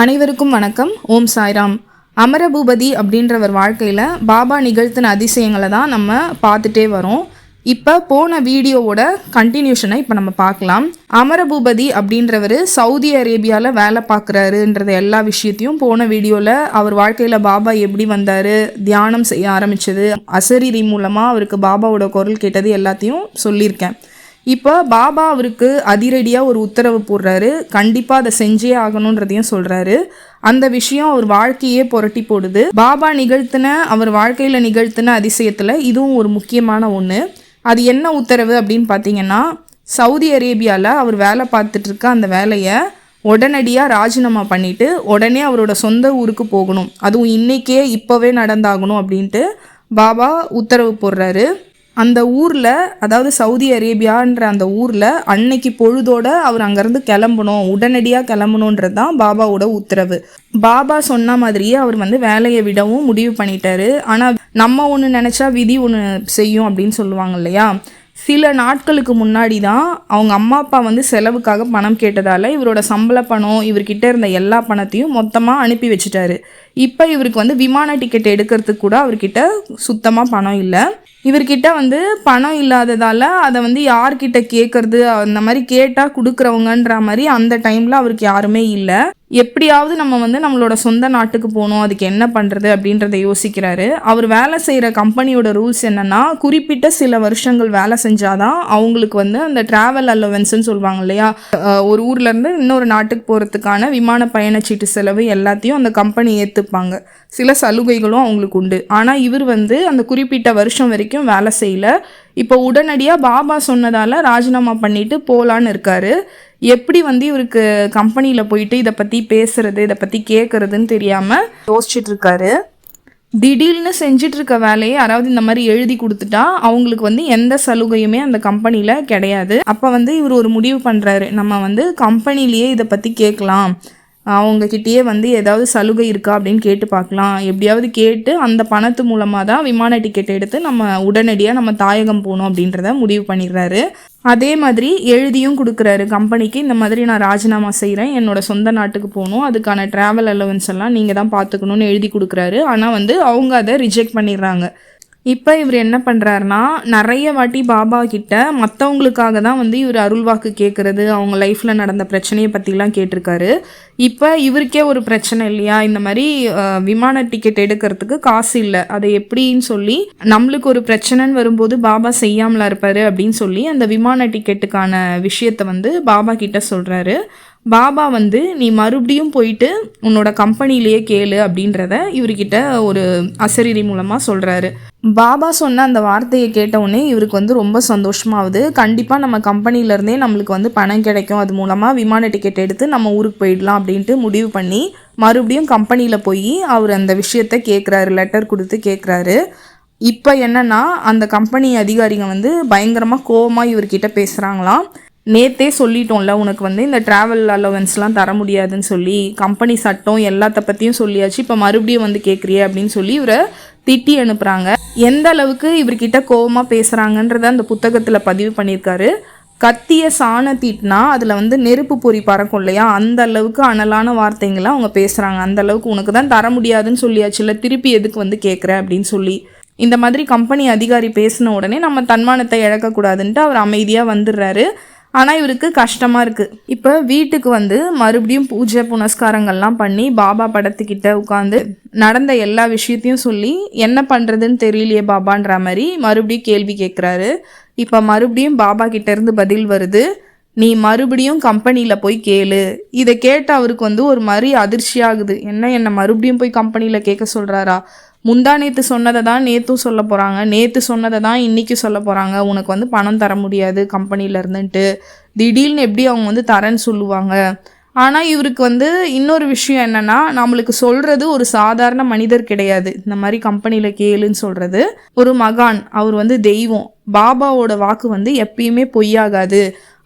அனைவருக்கும் வணக்கம். ஓம் சாய்ராம். அமரபூபதி அப்படின்றவர் வாழ்க்கையில் பாபா நிகழ்த்தின அதிசயங்களை தான் நம்ம பார்த்துட்டே வரோம். இப்போ போன வீடியோவோட கண்டினியூஷனை இப்போ நம்ம பார்க்கலாம். அமரபூபதி அப்படின்றவர் சவுதி அரேபியாவில் வேலை பார்க்குறாருன்றது எல்லா விஷயத்தையும் போன வீடியோவில் அவர் வாழ்க்கையில் பாபா எப்படி வந்தார் தியானம் செய்ய ஆரம்பித்தது அசரீரி மூலமாக அவருக்கு பாபாவோட குரல் கேட்டது எல்லாத்தையும் சொல்லியிருக்கேன். இப்போ பாபா அவருக்கு அதிரடியாக ஒரு உத்தரவு போடுறாரு. கண்டிப்பாக அதை செஞ்சே ஆகணுன்றதையும் சொல்கிறாரு அந்த விஷயம் அவர் வாழ்க்கையே புரட்டி போடுது. பாபா நிகழ்த்தின அவர் வாழ்க்கையில் நிகழ்த்தின அதிசயத்தில் இதுவும் ஒரு முக்கியமான ஒன்று அது என்ன உத்தரவு அப்படின்னு பார்த்தீங்கன்னா சவுதி அரேபியாவில் அவர் வேலை பார்த்துட்டு இருக்க அந்த வேலையை உடனடியாக ராஜினாமா பண்ணிவிட்டு உடனே அவரோட சொந்த ஊருக்கு போகணும். அதுவும் இன்றைக்கே இப்போவே நடந்தாகணும் அப்படின்ட்டு பாபா உத்தரவு போடுறாரு. அந்த ஊரில் அதாவது சவுதி அரேபியான்ற அந்த ஊரில் அன்னைக்கு பொழுதோட அவர் அங்கேருந்து கிளம்பணும் உடனடியாக கிளம்பணுன்றது தான் பாபாவோட உத்தரவு. பாபா சொன்ன மாதிரியே அவர் வந்து வேலையை விடவும் முடிவு பண்ணிட்டாரு. ஆனால் நம்ம ஒன்று நினச்சா விதி ஒன்று செய்யும் அப்படின்னு சொல்லுவாங்க இல்லையா? சில நாட்களுக்கு முன்னாடி தான் அவங்க அம்மா அப்பா வந்து செலவுக்காக பணம் கேட்டதால் இவரோட சம்பள பணம் இவர்கிட்ட இருந்த எல்லா பணத்தையும் மொத்தமாக அனுப்பி வச்சுட்டாரு. இப்போ இவருக்கு வந்து விமான டிக்கெட் எடுக்கிறதுக்கு கூட அவர்கிட்ட சுத்தமாக பணம் இல்லை. இவர்கிட்ட வந்து பணம் இல்லாததால் அதை வந்து யார்கிட்ட கேட்குறது அந்த மாதிரி கேட்டால் கொடுக்குறவங்கன்ற மாதிரி அந்த டைமில் அவருக்கு யாருமே இல்லை. எப்படியாவது நம்ம வந்து நம்மளோட சொந்த நாட்டுக்கு போகணும் அதுக்கு என்ன பண்ணுறது அப்படின்றத யோசிக்கிறாரு. அவர் வேலை செய்கிற கம்பெனியோட ரூல்ஸ் என்னென்னா குறிப்பிட்ட சில வருஷங்கள் வேலை செஞ்சாதான் அவங்களுக்கு வந்து அந்த ட்ராவல் அலவன்ஸ்னு சொல்லுவாங்க இல்லையா? ஒரு ஊர்லேருந்து இன்னொரு நாட்டுக்கு போகிறதுக்கான விமான பயணச்சீட்டு செலவு எல்லாத்தையும் அந்த கம்பெனி ஏற்று ஏற்றுப்பாங்க சில சலுகைகளும் அவங்களுக்கு உண்டு. ஆனால் இவர் வந்து அந்த குறிப்பிட்ட வருஷம் வரைக்கும் வேலை செய்யல. இப்போ உடனடியாக பாபா சொன்னதால் ராஜினாமா பண்ணிட்டு போகலான்னு இருக்காரு. எப்படி வந்து இவருக்கு கம்பெனியில் போயிட்டு இதை பற்றி பேசுறது இதை பற்றி கேட்குறதுன்னு தெரியாமல் யோசிச்சுட்டு இருக்காரு. திடீர்னு செஞ்சிட்டு இருக்க வேலையை யாராவது இந்த மாதிரி எழுதி கொடுத்துட்டா அவங்களுக்கு வந்து எந்த சலுகையுமே அந்த கம்பெனியில் கிடையாது. அப்போ வந்து இவர் ஒரு முடிவு பண்ணுறாரு நம்ம வந்து கம்பெனிலேயே இதை பற்றி கேட்கலாம். அவங்கக்கிட்டேயே வந்து ஏதாவது சலுகை இருக்கா அப்படின்னு கேட்டு பார்க்கலாம். எப்படியாவது கேட்டு அந்த பணத்து மூலமாக தான் விமான டிக்கெட் எடுத்து நம்ம உடனடியாக நம்ம தாயகம் போகணும் அப்படின்றத முடிவு பண்ணிடுறாரு. அதே மாதிரி எழுதியும் கொடுக்குறாரு. கம்பெனிக்கு இந்த மாதிரி நான் ராஜினாமா செய்கிறேன் என்னோட சொந்த நாட்டுக்கு போகணும். அதுக்கான ட்ராவல் அலவன்ஸ் எல்லாம் நீங்கள் தான் பார்த்துக்கணும்னு எழுதி கொடுக்குறாரு. ஆனால் வந்து அவங்க அதை ரிஜெக்ட் பண்ணிடுறாங்க. இப்போ இவர் என்ன பண்ணுறாருனா நிறைய வாட்டி பாபா கிட்ட மற்றவங்களுக்காக தான் வந்து இவர் அருள்வாக்கு கேட்குறது அவங்க லைஃப்பில் நடந்த பிரச்சனையை பற்றிலாம் கேட்டிருக்காரு. இப்போ இவருக்கே ஒரு பிரச்சனை இல்லையா? இந்த மாதிரி விமான டிக்கெட் எடுக்கிறதுக்கு காசு இல்லை. அதை எப்படின்னு சொல்லி நம்மளுக்கு ஒரு பிரச்சனைன்னு வரும்போது பாபா செய்யாமலா இருப்பார் அப்படின்னு சொல்லி அந்த விமான டிக்கெட்டுக்கான விஷயத்த வந்து பாபா கிட்ட சொல்கிறாரு பாபா வந்து நீ மறுபடியும் போயிட்டு உன்னோட கம்பெனிலேயே கேளு அப்படின்றத இவர்கிட்ட ஒரு அசரீரி மூலமாக சொல்கிறாரு பாபா சொன்ன அந்த வார்த்தையை கேட்ட உடனே இவருக்கு வந்து ரொம்ப சந்தோஷமாகுது. கண்டிப்பாக நம்ம கம்பெனிலேருந்தே நம்மளுக்கு வந்து பணம் கிடைக்கும். அது மூலமாக விமான டிக்கெட் எடுத்து நம்ம ஊருக்கு போயிடலாம் அப்படின்ட்டு முடிவு பண்ணி மறுபடியும் கம்பெனியில் போய் அவர் அந்த விஷயத்த கேட்குறாரு லெட்டர் கொடுத்து கேட்குறாரு இப்போ என்னென்னா அந்த கம்பெனி அதிகாரிங்க வந்து பயங்கரமாக கோவமாக இவர்கிட்ட பேசுகிறாங்களாம் நேத்தே சொல்லிட்டோம்ல உனக்கு வந்து இந்த ட்ராவல் அலோவன்ஸ்லாம் தர முடியாதுன்னு சொல்லி கம்பெனி சட்டம் எல்லாத்த பற்றியும் சொல்லியாச்சு இப்போ மறுபடியும் வந்து கேட்குறியே அப்படின்னு சொல்லி இவரை திட்டி அனுப்புகிறாங்க எந்த அளவுக்கு இவர்கிட்ட கோவமாக பேசுகிறாங்கன்றத அந்த புத்தகத்தில் பதிவு பண்ணியிருக்காரு. கத்திய சாண தீட்டினா அதில் வந்து நெருப்பு பொறி பறக்கும் இல்லையா? அந்த அளவுக்கு அனலான வார்த்தைங்களை அவங்க பேசுகிறாங்க அந்த அளவுக்கு உனக்கு தான் தர முடியாதுன்னு சொல்லியாச்சுல திருப்பி எதுக்கு வந்து கேட்குற அப்படின்னு சொல்லி. இந்த மாதிரி கம்பெனி அதிகாரி பேசின உடனே நம்ம தன்மானத்தை இழக்கக்கூடாதுன்ட்டு அவர் அமைதியாக வந்துடுறாரு. ஆனால் இவருக்கு கஷ்டமாக இருக்குது இப்போ வீட்டுக்கு வந்து மறுபடியும் பூஜை புனஸ்காரங்கள்லாம் பண்ணி பாபா படத்துக்கிட்ட உட்காந்து நடந்த எல்லா விஷயத்தையும் சொல்லி என்ன பண்ணுறதுன்னு தெரியலையே பாபான்ற மாதிரி மறுபடியும் கேள்வி கேட்குறாரு இப்போ மறுபடியும் பாபா கிட்டேருந்து பதில் வருது. நீ மறுபடியும் கம்பெனியில் போய் கேளு. இதை கேட்டு அவருக்கு வந்து ஒரு மாதிரி அதிர்ச்சியாகுது. என்ன என்னை மறுபடியும் போய் கம்பெனியில் கேட்க சொல்கிறாரா முந்தா நேற்று சொன்னதை தான் நேற்றும் சொல்ல போகிறாங்க நேற்று சொன்னதை தான் இன்றைக்கி சொல்ல போகிறாங்க உனக்கு வந்து பணம் தர முடியாது கம்பெனியில் இருந்துன்ட்டு. திடீர்னு எப்படி அவங்க வந்து தரேன்னு சொல்லுவாங்க. ஆனால் இவருக்கு வந்து இன்னொரு விஷயம் என்னென்னா நம்மளுக்கு சொல்கிறது ஒரு சாதாரண மனிதர் கிடையாது. இந்த மாதிரி கம்பெனியில் கேளுன்னு சொல்கிறது ஒரு மகான் அவர் வந்து தெய்வம். பாபாவோட வாக்கு வந்து எப்பயுமே பொய்யாகாது.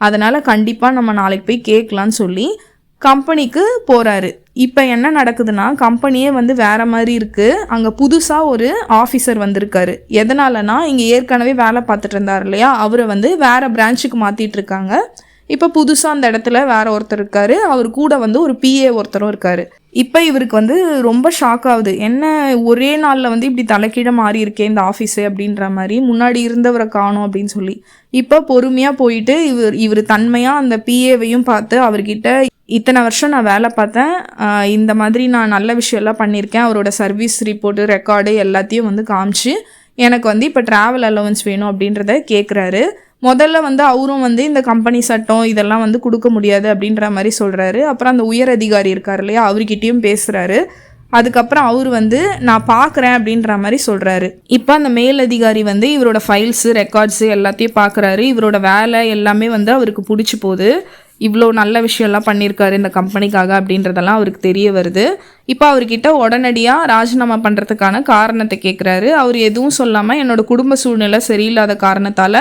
அதனால் கண்டிப்பாக நம்ம நாளைக்கு போய் கேட்கலான்னு சொல்லி கம்பெனிக்கு போகிறாரு இப்போ என்ன நடக்குதுன்னா கம்பெனியே வந்து வேற மாதிரி இருக்குது அங்கே புதுசாக ஒரு ஆஃபீஸர் வந்திருக்காரு. எதனாலனா இங்கே ஏற்கனவே வேலை பார்த்துட்டு இருந்தார் இல்லையா? அவரை வந்து வேற பிரான்ச்சுக்கு மாற்றிட்டு இருக்காங்க. இப்போ புதுசாக அந்த இடத்துல வேற ஒருத்தர் இருக்காரு. அவர் கூட வந்து ஒரு பிஏ ஒருத்தரும் இருக்காரு. இப்போ இவருக்கு வந்து ரொம்ப ஷாக் ஆகுது. என்ன ஒரே நாளில் வந்து இப்படி தலைக்கீழ மாறி இருக்கே இந்த ஆஃபீஸு அப்படின்ற மாதிரி முன்னாடி இருந்தவரை காணோம் அப்படின்னு சொல்லி. இப்போ பொறுமையாக போயிட்டு இவர் இவர் தன்மையாக அந்த பிஏவையும் பார்த்து அவர்கிட்ட இத்தனை வருஷம் நான் வேலை பார்த்தேன். இந்த மாதிரி நான் நல்ல விஷயம்லாம் பண்ணியிருக்கேன். அவரோட சர்வீஸ் ரிப்போர்ட்டு ரெக்கார்டு எல்லாத்தையும் வந்து காமிச்சு எனக்கு வந்து இப்போ ட்ராவல் அலவன்ஸ் வேணும் அப்படின்றத கேட்குறாரு முதல்ல வந்து அவரும் வந்து இந்த கம்பெனி சட்டம் இதெல்லாம் வந்து கொடுக்க முடியாது அப்படின்ற மாதிரி சொல்கிறாரு அப்புறம் அந்த உயர் அதிகாரி இருக்கார் இல்லையா அவர்கிட்டையும் பேசுகிறாரு அதுக்கப்புறம் அவர் வந்து நான் பார்க்குறேன் அப்படின்ற மாதிரி சொல்கிறாரு இப்போ அந்த மேல் அதிகாரி வந்து இவரோட ஃபைல்ஸு ரெக்கார்ட்ஸு எல்லாத்தையும் பார்க்குறாரு இவரோட வேலை எல்லாமே வந்து அவருக்கு பிடிச்சி போகுது. இவ்வளோ நல்ல விஷயம்லாம் பண்ணியிருக்காரு இந்த கம்பெனிக்காக அப்படின்றதெல்லாம் அவருக்கு தெரிய வருது. இப்போ அவர்கிட்ட உடனடியாக ராஜினாமா பண்ணுறதுக்கான காரணத்தை கேட்குறாரு அவர் எதுவும் சொல்லாமல் என்னோடய குடும்ப சூழ்நிலை சரியில்லாத காரணத்தால்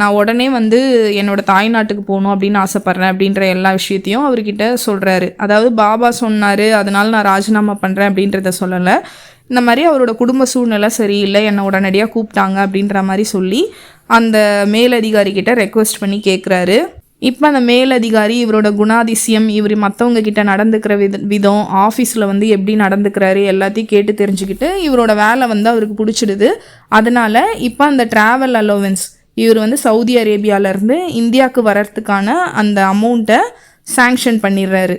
நான் உடனே வந்து என்னோடய தாய்நாட்டுக்கு போகணும் அப்படின்னு ஆசைப்பட்றேன் அப்படின்ற எல்லா விஷயத்தையும் அவர்கிட்ட சொல்கிறாரு அதாவது பாபா சொன்னார் அதனால் நான் ராஜினாமா பண்ணுறேன் அப்படின்றத சொல்லலை. இந்த மாதிரி அவரோட குடும்ப சூழ்நிலை சரியில்லை என்னை உடனடியாக கூப்பிட்டாங்க அப்படின்ற மாதிரி சொல்லி அந்த மேலதிகாரி ரெக்வஸ்ட் ரெக்வெஸ்ட் பண்ணி கேட்குறாரு இப்போ அந்த மேலதிகாரி இவரோட குணாதிசயம் இவர் மற்றவங்க கிட்ட நடந்துக்கிற வித விதம் ஆஃபீஸில் வந்து எப்படி நடந்துக்கிறாரு எல்லாத்தையும் கேட்டு தெரிஞ்சுக்கிட்டு இவரோட வேலை வந்து அவருக்கு பிடிச்சிடுது. அதனால இப்போ அந்த ட்ராவல் அலோவன்ஸ் இவர் வந்து சவுதி அரேபியாவிலேருந்து இந்தியாவுக்கு வர்றதுக்கான அந்த அமௌண்ட்டை சாங்ஷன் பண்ணிடுறாரு.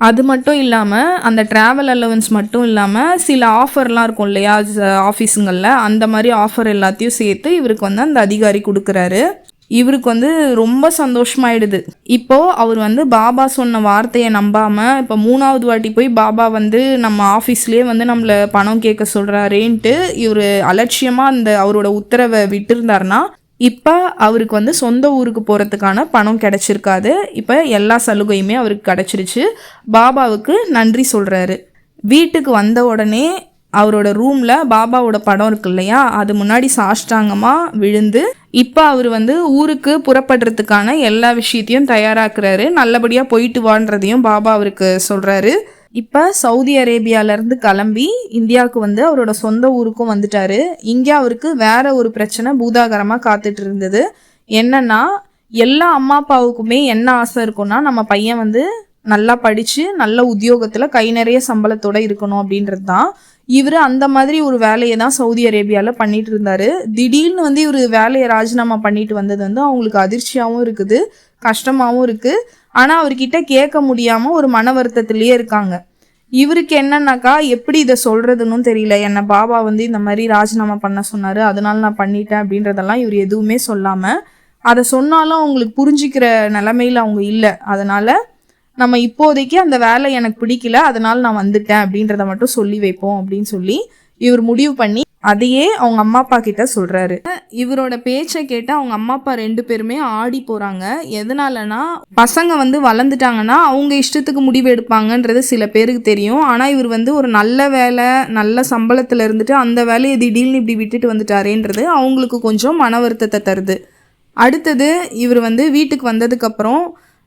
அது மட்டும் இல்லாமல் அந்த ட்ராவல் அலவன்ஸ் மட்டும் இல்லாமல் சில ஆஃபர்லாம் இருக்கும் இல்லையா ஆஃபீஸுங்களில் அந்த மாதிரி ஆஃபர் எல்லாத்தையும் சேர்த்து இவருக்கு வந்து அந்த அதிகாரி கொடுக்குறாரு. இவருக்கு வந்து ரொம்ப சந்தோஷமாயிடுது. இப்போ அவர் வந்து பாபா சொன்ன வார்த்தையை நம்பாம இப்போ மூணாவது வாட்டி போய் பாபா வந்து நம்ம ஆஃபீஸ்லேயே வந்து நம்மளை பணம் கேட்க சொல்கிறாரேன்ட்டு இவர் அலட்சியமாக அந்த அவரோட உத்தரவை விட்டுருந்தாருன்னா இப்போ அவருக்கு வந்து சொந்த ஊருக்கு போகிறதுக்கான பணம் கிடச்சிருக்காது. இப்போ எல்லா சலுகையுமே அவருக்கு கிடச்சிருச்சு. பாபாவுக்கு நன்றி சொல்கிறாரு வீட்டுக்கு வந்த உடனே அவரோட ரூமில் பாபாவோட படம் இருக்கு இல்லையா? அது முன்னாடி சாஷ்டாங்கமாக விழுந்து இப்போ அவர் வந்து ஊருக்கு புறப்படுறதுக்கான எல்லா விஷயத்தையும் தயாராக்குறாரு. நல்லபடியாக போயிட்டு வான்றதையும் பாபா அவருக்கு சொல்கிறாரு இப்போ சவுதி அரேபியாவிலேருந்து கிளம்பி இந்தியாவுக்கு வந்து அவரோட சொந்த ஊருக்கும் வந்துட்டாரு. இங்கே அவருக்கு வேற ஒரு பிரச்சனை பூதாகரமாக காத்துட்டு இருந்தது. என்னன்னா எல்லா அம்மா அப்பாவுக்குமே என்ன ஆசை இருக்கும்னா நம்ம பையன் வந்து நல்லா படித்து நல்ல உத்தியோகத்தில் கை நிறைய சம்பளத்தோடு இருக்கணும் அப்படின்றது தான் இவர் அந்த மாதிரி ஒரு வேலையை தான் சவுதி அரேபியாவில் பண்ணிட்டு இருந்தாரு. திடீர்னு வந்து இவர் வேலையை ராஜினாமா பண்ணிட்டு வந்தது வந்து அவங்களுக்கு அதிர்ச்சியாகவும் இருக்குது கஷ்டமாகவும் இருக்குது ஆனால் அவர்கிட்ட கேட்க முடியாமல் ஒரு மன வருத்தத்திலேயே இருக்காங்க. இவருக்கு என்னன்னாக்கா எப்படி இதை சொல்கிறதுன்னு தெரியல. என்னை பாபா வந்து இந்த மாதிரி ராஜினாமா பண்ண சொன்னார். அதனால நான் பண்ணிட்டேன் அப்படின்றதெல்லாம் இவர் எதுவுமே சொல்லாமல் அதை சொன்னாலும் அவங்களுக்கு புரிஞ்சிக்கிற நிலமையில் அவங்க இல்லை. அதனால் நம்ம இப்போதைக்கு அந்த வேலை எனக்கு பிடிக்கல அதனால நான் வந்துட்டேன் அப்படின்றத மட்டும் சொல்லி வைப்போம் அப்படின்னு சொல்லி இவர் முடிவு பண்ணி அதையே அவங்க அம்மா அப்பா கிட்ட சொல்றாரு. இவரோட பேச்சை கேட்டு அவங்க அம்மா அப்பா ரெண்டு பேருமே ஆடி போறாங்க. எதனாலனா பசங்க வந்து வளர்ந்துட்டாங்கன்னா அவங்க இஷ்டத்துக்கு முடிவு எடுப்பாங்கன்றது சில பேருக்கு தெரியும். ஆனா இவர் வந்து ஒரு நல்ல வேலை நல்ல சம்பளத்துல இருந்துட்டு அந்த வேலையை திடீர்னு இப்படி விட்டுட்டு வந்துட்டாரேன்றது அவங்களுக்கு கொஞ்சம் மன வருத்தத்தை தருது. அடுத்தது இவர் வந்து வீட்டுக்கு வந்ததுக்கப்புறம்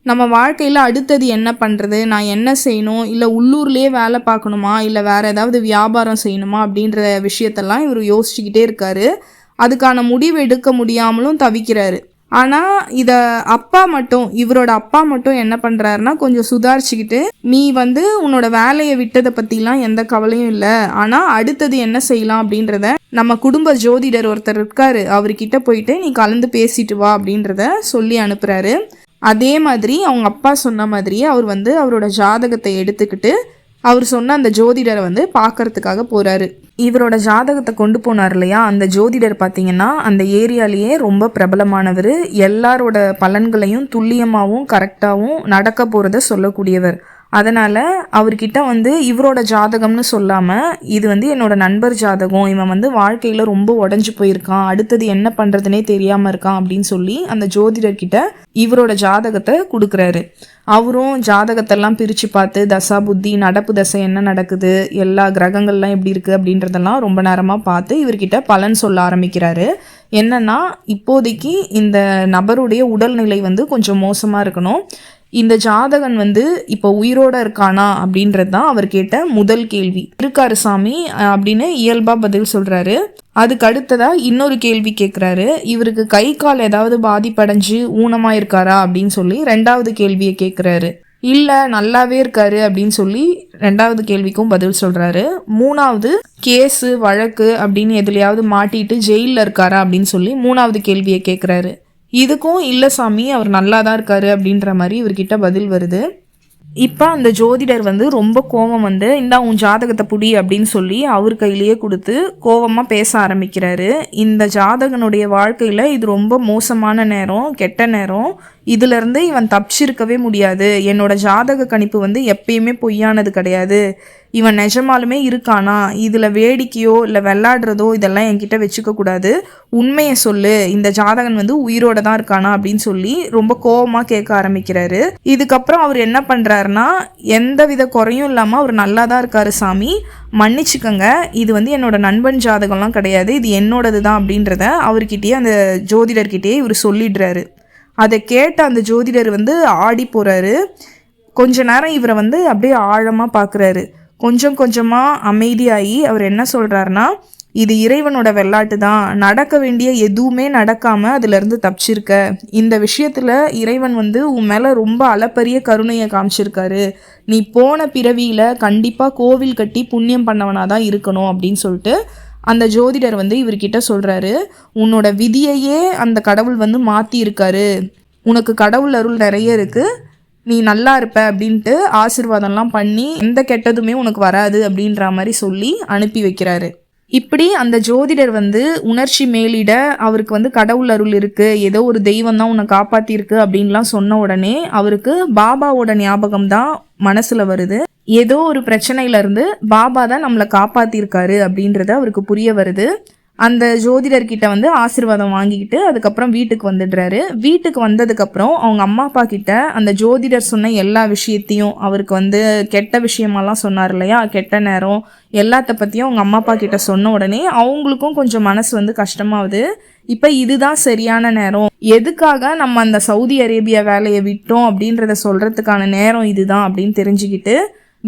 நம்ம வாழ்க்கையில் அடுத்தது என்ன பண்ணுறது நான் என்ன செய்யணும்? இல்லை உள்ளூர்லேயே வேலை பார்க்கணுமா? இல்லை வேறு ஏதாவது வியாபாரம் செய்யணுமா? அப்படின்ற விஷயத்தெல்லாம் இவர் யோசிச்சுக்கிட்டே இருக்காரு. அதுக்கான முடிவு எடுக்க முடியாமலும் தவிக்கிறாரு. ஆனால் இதை அப்பா மட்டும் இவரோட அப்பா மட்டும் என்ன பண்ணுறாருன்னா கொஞ்சம் சுதாரிச்சுக்கிட்டு நீ வந்து உன்னோட வேலையை விட்டதை பற்றிலாம் எந்த கவலையும் இல்லை. ஆனால் அடுத்தது என்ன செய்யலாம்? அப்படின்றத நம்ம குடும்ப ஜோதிடர் ஒருத்தர் இருக்காரு. அவர்கிட்ட போயிட்டு நீ கலந்து பேசிட்டு வா அப்படின்றத சொல்லி அனுப்புகிறாரு அதே மாதிரி அவங்க அப்பா சொன்ன மாதிரியே அவர் வந்து அவரோட ஜாதகத்தை எடுத்துக்கிட்டு அவர் சொன்ன அந்த ஜோதிடரை வந்து பார்க்கறதுக்காக போகிறாரு இவரோட ஜாதகத்தை கொண்டு போனார் இல்லையா? அந்த ஜோதிடர் பார்த்தீங்கன்னா அந்த ஏரியாலேயே ரொம்ப பிரபலமானவர். எல்லாரோட பலன்களையும் துல்லியமாகவும் கரெக்டாகவும் நடக்க போகிறத சொல்லக்கூடியவர். அதனால் அவர்கிட்ட வந்து இவரோட ஜாதகம்னு சொல்லாமல் இது வந்து என்னோட நண்பர் ஜாதகம் இவன் வந்து வாழ்க்கையில் ரொம்ப உடஞ்சி போயிருக்கான் அடுத்தது என்ன பண்ணுறதுனே தெரியாமல் இருக்கான் அப்படின்னு சொல்லி அந்த ஜோதிடர்கிட்ட இவரோட ஜாதகத்தை கொடுக்குறாரு. அவரும் ஜாதகத்தெல்லாம் பிரித்து பார்த்து தசா புத்தி நடப்பு தசை என்ன நடக்குது எல்லா கிரகங்கள்லாம் எப்படி இருக்குது அப்படின்றதெல்லாம் ரொம்ப நேரமாக பார்த்து இவர்கிட்ட பலன் சொல்ல ஆரம்பிக்கிறாரு. என்னன்னா இப்போதைக்கு இந்த நபருடைய உடல்நிலை வந்து கொஞ்சம் மோசமாக இருக்கணும். இந்த ஜாதகன் வந்து இப்போ உயிரோட இருக்கானா அப்படின்றது தான் அவர் கேட்ட முதல் கேள்வி. இருக்காரு சாமி அப்படின்னு இயல்பா பதில் சொல்றாரு. அதுக்கு அடுத்ததா இன்னொரு கேள்வி கேட்குறாரு இவருக்கு கை கால் ஏதாவது பாதிப்படைஞ்சு ஊனமாக இருக்காரா அப்படின்னு சொல்லி ரெண்டாவது கேள்வியை கேட்குறாரு இல்லை நல்லாவே இருக்காரு அப்படின்னு சொல்லி ரெண்டாவது கேள்விக்கும் பதில் சொல்கிறாரு மூணாவது கேஸு வழக்கு அப்படின்னு எதுலையாவது மாட்டிட்டு ஜெயிலில் இருக்காரா அப்படின்னு சொல்லி மூணாவது கேள்வியை கேட்குறாரு இதுக்கும் இல்லை சாமி அவர் நல்லா தான் இருக்காரு அப்படின்ற மாதிரி இவர்கிட்ட பதில் வருது. இப்போ அந்த ஜோதிடர் வந்து ரொம்ப கோவம் வந்து இந்தா உன் ஜாதகத்தை புடி அப்படின்னு சொல்லி அவர் கையிலேயே கொடுத்து கோவமாக பேச ஆரம்பிக்கிறாரு. இந்த ஜாதகனுடைய வாழ்க்கையில் இது ரொம்ப மோசமான நேரம் கெட்ட நேரம். இதிலிருந்து இவன் தப்பிச்சிருக்கவே முடியாது. என்னோட ஜாதக கணிப்பு வந்து எப்பயுமே பொய்யானது கிடையாது. இவன் நிஜமாலுமே இருக்கானா? இதில் வேடிக்கையோ இல்லை விளாடுறதோ இதெல்லாம் என்கிட்ட வச்சுக்க கூடாது. உண்மையை சொல்லு. இந்த ஜாதகன் வந்து உயிரோட தான் இருக்கானா அப்படின்னு சொல்லி ரொம்ப கோபமாக கேட்க ஆரம்பிக்கிறாரு. இதுக்கப்புறம் அவர் என்ன பண்ணுறாருன்னா எந்த வித குறையும் இல்லாமல் அவர் நல்லா தான் இருக்காரு சாமி. மன்னிச்சுக்கோங்க இது வந்து என்னோட நண்பன் ஜாதகம்லாம் கிடையாது. இது என்னோடது தான் அப்படின்றத அவர்கிட்டயே அந்த ஜோதிடர்கிட்டயே இவர் சொல்லிடுறாரு. அதை கேட்ட அந்த ஜோதிடர் வந்து ஆடி போகிறாரு கொஞ்ச நேரம் இவரை வந்து அப்படியே ஆழமாக பார்க்குறாரு கொஞ்சம் கொஞ்சமாக அமைதியாகி அவர் என்ன சொல்கிறாருன்னா இது இறைவனோட வெள்ளாட்டு தான். நடக்க வேண்டிய எதுவுமே நடக்காமல் அதுலேருந்து தப்பிச்சிருக்க. இந்த விஷயத்தில் இறைவன் வந்து உன் மேலே ரொம்ப அளப்பரிய கருணையை காமிச்சிருக்காரு. நீ போன பிறவியில் கண்டிப்பாக கோவில் கட்டி புண்ணியம் பண்ணவனாக தான் இருக்கணும் அப்படின்னு சொல்லிட்டு அந்த ஜோதிடர் வந்து இவர்கிட்ட சொல்கிறாரு உன்னோட விதியையே அந்த கடவுள் வந்து மாற்றி இருக்காரு உனக்கு கடவுள் அருள் நிறைய இருக்குது நீ நல்லா இருப்ப அப்படின்ட்டு ஆசிர்வாதம்லாம் பண்ணி எந்த கெட்டதுமே உனக்கு வராது அப்படின்ற மாதிரி சொல்லி அனுப்பி வைக்கிறாரு. இப்படி அந்த ஜோதிடர் வந்து உணர்ச்சி மேலிட அவருக்கு வந்து கடவுள் அருள் இருக்கு. ஏதோ ஒரு தெய்வம் தான் உன்னை காப்பாத்திருக்கு அப்படின்லாம் சொன்ன உடனே அவருக்கு பாபாவோட ஞாபகம் தான் மனசுல வருது. ஏதோ ஒரு பிரச்சனையிலேருந்து பாபா தான் நம்மளை காப்பாற்றியிருக்காரு அப்படின்றத அவருக்கு புரிய வருது. அந்த ஜோதிடர்கிட்ட வந்து ஆசிர்வாதம் வாங்கிக்கிட்டு அதுக்கப்புறம் வீட்டுக்கு வந்துடுறாரு. வீட்டுக்கு வந்ததுக்கப்புறம் அவங்க அம்மா அப்பா கிட்ட அந்த ஜோதிடர் சொன்ன எல்லா விஷயத்தையும் அவருக்கு வந்து கெட்ட விஷயமெல்லாம் சொன்னார் இல்லையா? கெட்ட நேரம் எல்லாத்த பற்றியும் அவங்க அம்மா அப்பா கிட்ட சொன்ன உடனே அவங்களுக்கும் கொஞ்சம் மனசு வந்து கஷ்டமாகுது இப்போ இதுதான் சரியான நேரம். எதுக்காக நம்ம அந்த சவுதி அரேபியா வேலையை விட்டோம் அப்படின்றத சொல்கிறதுக்கான நேரம் இதுதான் அப்படின்னு தெரிஞ்சுக்கிட்டு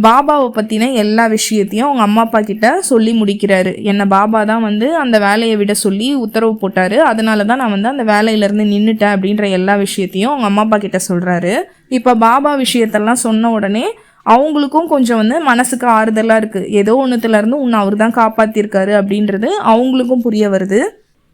பாபாவை பற்றின எல்லா விஷயத்தையும் அவங்க அம்மா அப்பா கிட்ட சொல்லி முடிக்கிறாரு. என்னை பாபா தான் வந்து அந்த வேலையை விட சொல்லி உத்தரவு போட்டார். அதனால தான் நான் வந்து அந்த வேலையிலேருந்து நின்றுட்டேன் அப்படின்ற எல்லா விஷயத்தையும் அவங்க அம்மா அப்பா கிட்ட சொல்கிறாரு இப்போ பாபா விஷயத்தெல்லாம் சொன்ன உடனே அவங்களுக்கும் கொஞ்சம் வந்து மனசுக்கு ஆறுதலாக இருக்குது ஏதோ ஒன்றுத்துலேருந்து உன்னை அவர் தான் காப்பாற்றிருக்காரு அப்படின்றது அவங்களுக்கும் புரிய வருது.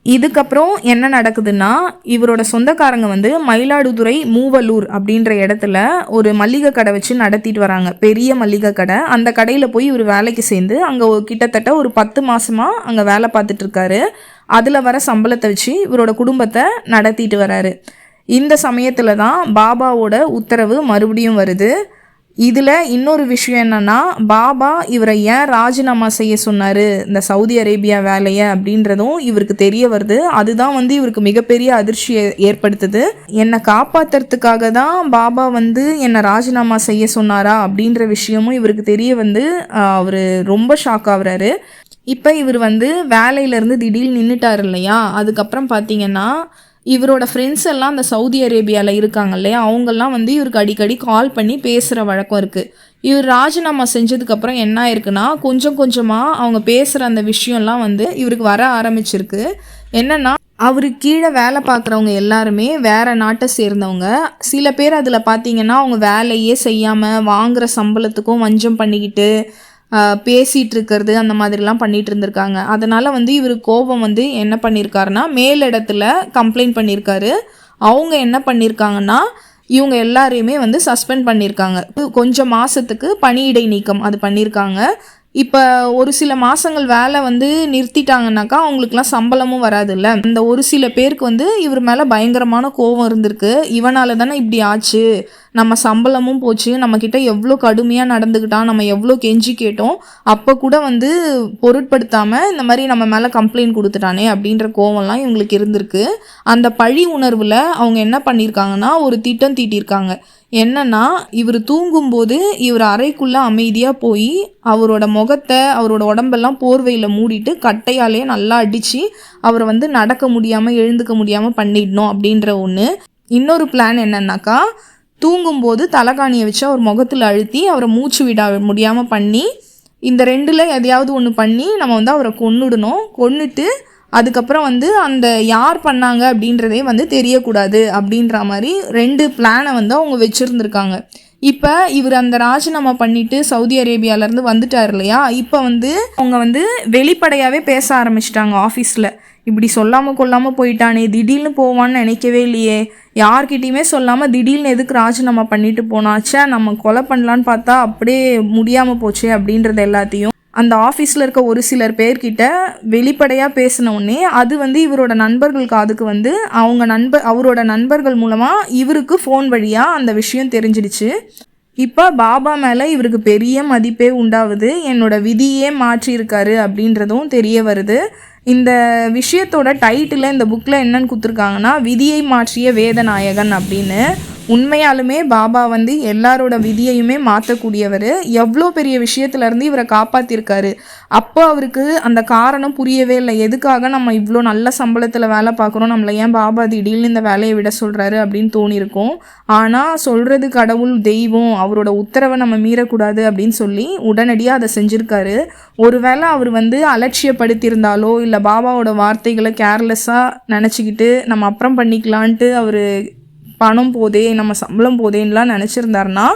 இதுக்கப்புறம் என்ன நடக்குதுன்னா இவரோட சொந்தக்காரங்க வந்து மயிலாடுதுறை மூவலூர் அப்படின்ற இடத்துல ஒரு மல்லிகை கடை வச்சு நடத்திட்டு வராங்க. பெரிய மல்லிகை கடை. அந்த கடையில் போய் இவர் வேலைக்கு சேர்ந்து அங்கே கிட்டத்தட்ட ஒரு பத்து மாதமாக அங்கே வேலை பார்த்துட்டு இருக்காரு. அதில் வர சம்பளத்தை வச்சு இவரோட குடும்பத்தை நடத்திட்டு வராரு. இந்த சமயத்தில் தான் பாபாவோட உத்தரவு மறுபடியும் வருது. இதில் இன்னொரு விஷயம் என்னன்னா பாபா இவரை ஏன் ராஜினாமா செய்ய சொன்னார்? இந்த சவுதி அரேபியா வேலையை அப்படின்றதும் இவருக்கு தெரிய வருது. அதுதான் வந்து இவருக்கு மிகப்பெரிய அதிர்ச்சியை ஏற்படுத்துது. என்னை காப்பாத்துறதுக்காக தான் பாபா வந்து என்னை ராஜினாமா செய்ய சொன்னாரா அப்படின்ற விஷயமும் இவருக்கு தெரிய வந்து அவர் ரொம்ப ஷாக் ஆகுறாரு. இப்போ இவர் வந்து வேலையிலேருந்து திடீர்னு நின்றுட்டார் இல்லையா? அதுக்கப்புறம் பார்த்தீங்கன்னா இவரோட ஃப்ரெண்ட்ஸ் எல்லாம் அந்த சவுதி அரேபியாவில் இருக்காங்க இல்லையா? அவங்கெல்லாம் வந்து இவருக்கு அடிக்கடி கால் பண்ணி பேசுகிற வழக்கம் இருக்குது இவர் ராஜினாமா செஞ்சதுக்கப்புறம் என்ன ஆயிருக்குன்னா கொஞ்சம் கொஞ்சமாக அவங்க பேசுகிற அந்த விஷயம்லாம் வந்து இவருக்கு வர ஆரம்பிச்சிருக்கு. என்னென்னா அவருக்கு கீழே வேலை பார்க்குறவங்க எல்லாருமே வேறு நாட்டை சேர்ந்தவங்க. சில பேர் அதில் பார்த்தீங்கன்னா அவங்க வேலையே செய்யாமல் வாங்குகிற சம்பளத்துக்கும் வஞ்சம் பண்ணிக்கிட்டு பேசிகிட்டு இருக்கிறது அந்த மாதிரிலாம் பண்ணிகிட்டு இருந்திருக்காங்க அதனால் வந்து இவர் கோபம் வந்து என்ன பண்ணியிருக்காருன்னா மேலிடத்துல கம்ப்ளைண்ட் பண்ணியிருக்காரு அவங்க என்ன பண்ணியிருக்காங்கன்னா இவங்க எல்லாரையுமே வந்து சஸ்பெண்ட் பண்ணியிருக்காங்க கொஞ்சம் மாதத்துக்கு பணியிடை நீக்கம் அது பண்ணியிருக்காங்க இப்போ ஒரு சில மாதங்கள் வேலை வந்து நிறுத்திட்டாங்கனாக்கா அவங்களுக்குலாம் சம்பளமும் வராதுல்ல. அந்த ஒரு சில பேருக்கு வந்து இவர் மேலே பயங்கரமான கோபம் இருந்திருக்கு. இவனால் தானே இப்படி ஆச்சு. நம்ம சம்பளமும் போச்சு. நம்மக்கிட்ட எவ்வளோ கடுமையாக நடந்துக்கிட்டான் நம்ம எவ்வளோ கெஞ்சி கேட்டோம். அப்போ கூட வந்து பொருட்படுத்தாமல் இந்த மாதிரி நம்ம மேலே கம்ப்ளைண்ட் கொடுத்துட்டானே அப்படின்ற கோவம்லாம் இவங்களுக்கு இருந்திருக்கு. அந்த பழி உணர்வில் அவங்க என்ன பண்ணியிருக்காங்கன்னா ஒரு திட்டம் தீட்டியிருக்காங்க என்னன்னா இவர் தூங்கும்போது இவர் அறைக்குள்ளே அமைதியாக போய் அவரோட முகத்தை அவரோட உடம்பெல்லாம் போர்வையில் மூடிட்டு கட்டையாலே நல்லா அடித்து அவரை வந்து நடக்க முடியாமல் எழுந்துக்க முடியாமல் பண்ணிடணும் அப்படின்ற ஒன்று இன்னொரு பிளான் என்னன்னாக்கா தூங்கும்போது தலைகாணியை வச்சு அவர் முகத்தில் அழுத்தி அவரை மூச்சு விட முடியாமல் பண்ணி இந்த ரெண்டில் எதையாவது ஒன்று பண்ணி நம்ம வந்து அவரை கொன்னுடணும். கொன்னுட்டு அதுக்கப்புறம் வந்து அந்த யார் பண்ணாங்க அப்படின்றதே வந்து தெரியக்கூடாது அப்படின்ற மாதிரி ரெண்டு பிளானை வந்து அவங்க வச்சுருந்துருக்காங்க. இப்போ இவர் அந்த ராஜினாமா பண்ணிட்டு சவுதி அரேபியாவிலேருந்து வந்துட்டார் இல்லையா? இப்போ வந்து அவங்க வந்து வெளிப்படையாகவே பேச ஆரம்பிச்சிட்டாங்க ஆஃபீஸில் இப்படி சொல்லாமல் கொல்லாமல் போயிட்டானே திடீர்னு போவான்னு நினைக்கவே இல்லையே. யார்கிட்டையுமே சொல்லாமல் திடீர்னு எதுக்கு ராஜினாமா பண்ணிட்டு போனாச்சே நம்ம கொலை பண்ணலான்னு பார்த்தா அப்படியே முடியாமல் போச்சு அப்படின்றது எல்லாத்தையும் அந்த ஆஃபீஸில் இருக்க ஒரு சிலர் பேர்கிட்ட வெளிப்படையாக பேசினோடனே அது வந்து இவரோட நண்பர்கள் காதுக்கு வந்து அவங்க நண்பர் அவரோட நண்பர்கள் மூலமாக இவருக்கு ஃபோன் வழியாக அந்த விஷயம் தெரிஞ்சிடுச்சு. இப்போ பாபா மேலே இவருக்கு பெரிய மதிப்பே உண்டாகுது என்னோட விதியே மாற்றியிருக்காரு அப்படின்றதும் தெரிய வருது. இந்த விஷயத்தோட டைட்டில் இந்த புக்கில் என்னன்னு கொடுத்துருக்காங்கன்னா விதியை மாற்றிய வேதநாயகன் அப்படின்னு. உண்மையாலுமே பாபா வந்து எல்லாரோட விதியையுமே மாற்றக்கூடியவர் எவ்வளோ பெரிய விஷயத்துலேருந்து இவரை காப்பாற்றிருக்காரு அப்போ அவருக்கு அந்த காரணம் புரியவே இல்லை. எதுக்காக நம்ம இவ்வளோ நல்ல சம்பளத்தில் வேலை பார்க்குறோம்? நம்மளை ஏன் பாபா திடீர்னு இந்த வேலையை விட சொல்கிறாரு அப்படின்னு தோணியிருக்கும் ஆனால் சொல்கிறது கடவுள் தெய்வம் அவரோட உத்தரவை நம்ம மீறக்கூடாது அப்படின்னு சொல்லி உடனடியாக அதை செஞ்சுருக்காரு. ஒருவேளை அவர் வந்து அலட்சியப்படுத்தியிருந்தாலோ இல்லை பாபாவோட வார்த்தைகளை கேர்லெஸ்ஸாக நினச்சிக்கிட்டு நம்ம அப்புறம் பண்ணிக்கலான்ட்டு அவர் பணம் போதே நம்ம சம்பளம் போதேன்னுலாம் நினச்சிருந்தாருன்னா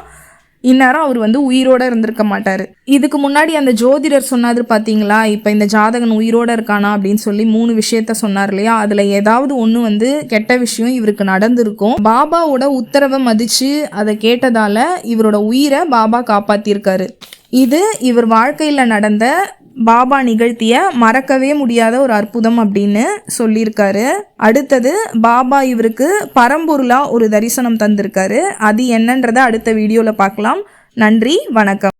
இந்நேரம் அவர் வந்து உயிரோட இருந்திருக்க மாட்டார். இதுக்கு முன்னாடி அந்த ஜோதிடர் சொன்னாரு பார்த்தீங்களா இப்போ இந்த ஜாதகன் உயிரோட இருக்கானா அப்படின்னு சொல்லி மூணு விஷயத்த சொன்னார் இல்லையா? அதில் ஏதாவது ஒன்று வந்து கெட்ட விஷயம் இவருக்கு நடந்திருக்கும். பாபாவோட உத்தரவை மதித்து அதை கேட்டதால் இவரோட உயிரை பாபா காப்பாற்றியிருக்காரு இது இவர் வாழ்க்கையில் நடந்த பாபா நிகழ்த்திய மறக்கவே முடியாத ஒரு அற்புதம் அப்படின்னு சொல்லியிருக்காரு. அடுத்தது பாபா இவருக்கு பரம்பொருளா ஒரு தரிசனம் தந்திருக்காரு. அது என்னன்றதை அடுத்த வீடியோவில் பார்க்கலாம். நன்றி வணக்கம்.